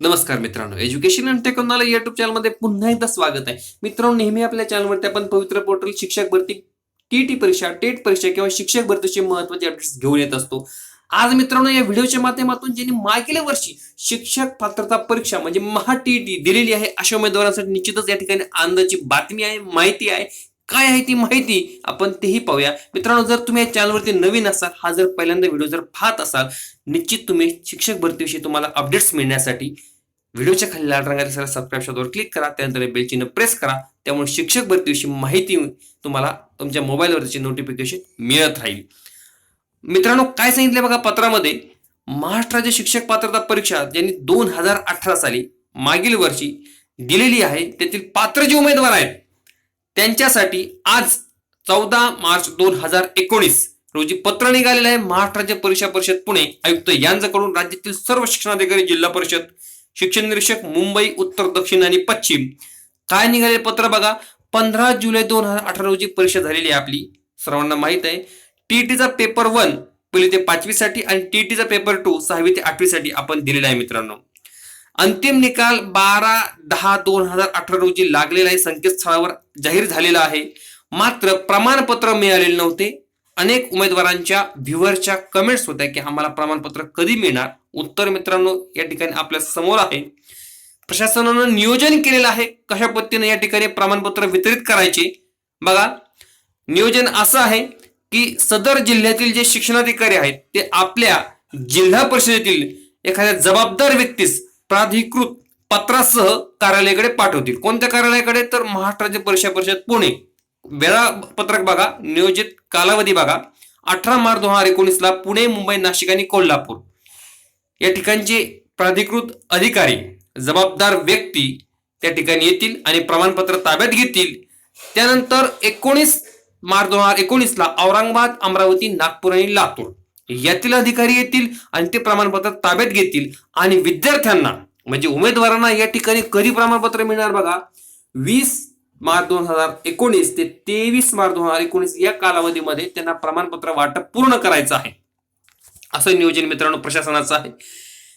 नमस्कार मित्रांनो education and technology YouTube चॅनलमध्ये पुन्हा एकदा स्वागत आहे. मित्रांनो नेहमी आपल्या चॅनलवरती आपण पवित्र पोर्टल शिक्षक भरती टीटी परीक्षा टेट परीक्षा किंवा शिक्षक भरतीचे महत्त्वाचे अपडेट्स घेऊन येत असतो. आज मित्रांनो या व्हिडिओच्या माध्यमातून ज्यांनी मागील वर्षी शिक्षक पात्रता परीक्षा म्हणजे महा टीटी दिलेली आहे अशा उमेदवारांसाठी निश्चितच या ठिकाणी आनंदाची बातमी आहे माहिती आहे. काय आहे ती माहिती आपण तेही पाहूया. मित्रांनो जर तुम्ही या चॅनलवरती नवीन असाल हा जर पहिल्यांदा व्हिडिओ जर पाहत असाल निश्चित तुम्ही शिक्षक भरतीविषयी तुम्हाला अपडेट्स मिळण्यासाठी व्हिडिओच्या खाली लाल रंगाच्या सबस्क्राईब शोधवर क्लिक करा त्यानंतर बेल चिन्ह प्रेस करा. त्यामुळे शिक्षक भरतीविषयी माहिती तुम्हाला तुमच्या मोबाईलवर त्याची नोटिफिकेशन मिळत राहील. मित्रांनो काय सांगितले बघा पत्रामध्ये? महाराष्ट्राच्या शिक्षक पात्रता परीक्षा ज्यांनी दोन हजार अठरा साली मागील वर्षी दिलेली आहे त्यातील पात्र जे उमेदवार आहेत त्यांच्यासाठी आज चौदा मार्च दोन हजार एकोणीस रोजी पत्र निघालेलं आहे. महाराष्ट्र राज्य परीक्षा परिषद पुणे आयुक्त यांच्याकडून राज्यातील सर्व शिक्षणाधिकारी जिल्हा परिषद शिक्षण निरीक्षक मुंबई उत्तर दक्षिण आणि पश्चिम. काय निघाले पत्र बघा? पंधरा जुलै दोन हजार अठरा रोजी परीक्षा झालेली आहे आपली. सर्वांना माहीत आहे. टीईटीचा पेपर वन पहिली ते पाचवीसाठी आणि टीईटीचा पेपर टू सहावी ते आठवीसाठी आपण दिलेला आहे मित्रांनो. अंतिम निकाल बारा दहा दोन हजार अठरा रोजी लागलेला आहे. संकेतस्थळावर जाहीर झालेला आहे. मात्र प्रमाणपत्र मिळालेले नव्हते. अनेक उमेदवारांच्या व्ह्युअरच्या कमेंट्स होत्या की आम्हाला प्रमाणपत्र कधी मिळणार? उत्तर मित्रांनो या ठिकाणी आपल्यासमोर आहे. प्रशासनानं नियोजन केलेलं आहे. कशा पद्धतीने या ठिकाणी प्रमाणपत्र वितरित करायचे? बघा नियोजन असं आहे की सदर जिल्ह्यातील जे शिक्षणाधिकारी आहेत ते आपल्या जिल्हा परिषदेतील एखाद्या जबाबदार व्यक्तीस प्राधिकृत पत्रासह कार्यालयाकडे पाठवतील. कोणत्या कार्यालयाकडे? तर महाराष्ट्र राज्य परीक्षा परिषद पुणे. वेळापत्रक बघा नियोजित कालावधी बघा. अठरा मार्च दोन हजार एकोणीसला पुणे मुंबई नाशिक आणि कोल्हापूर. या ठिकाणचे प्राधिकृत अधिकारी जबाबदार व्यक्ती त्या ठिकाणी येतील आणि प्रमाणपत्र ताब्यात घेतील. त्यानंतर एकोणीस मार्च दोन हजार एकोणीसला औरंगाबाद अमरावती नागपूर आणि लातूर यातील अधिकारी येतील आणि ते प्रमाणपत्र ताब्यात घेतील. आणि विद्यार्थ्यांना म्हणजे उमेदवारांना या ठिकाणी कधी प्रमाणपत्र मिळणार बघा? वीस मार्च दोन हजार एकोणीस ते तेवीस मार्च दोन हजार एकोणीस या कालावधीमध्ये त्यांना प्रमाणपत्र वाटप पूर्ण करायचं आहे. असं नियोजन मित्रांनो प्रशासनाचं आहे.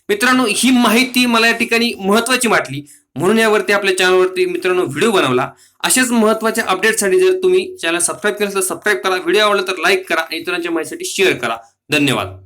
मित्रांनो ही माहिती मला या ठिकाणी महत्वाची वाटली. म्हणून यावरती आपल्या चॅनलवरती मित्रांनो व्हिडिओ बनवला. अशाच महत्त्वाच्या अपडेटसाठी जर तुम्ही चॅनल सबस्क्राईब केलं तर सबस्क्राईब करा. व्हिडिओ आवडला तर लाईक करा इतरांच्या माहितीसाठी शेअर करा. धन्यवाद.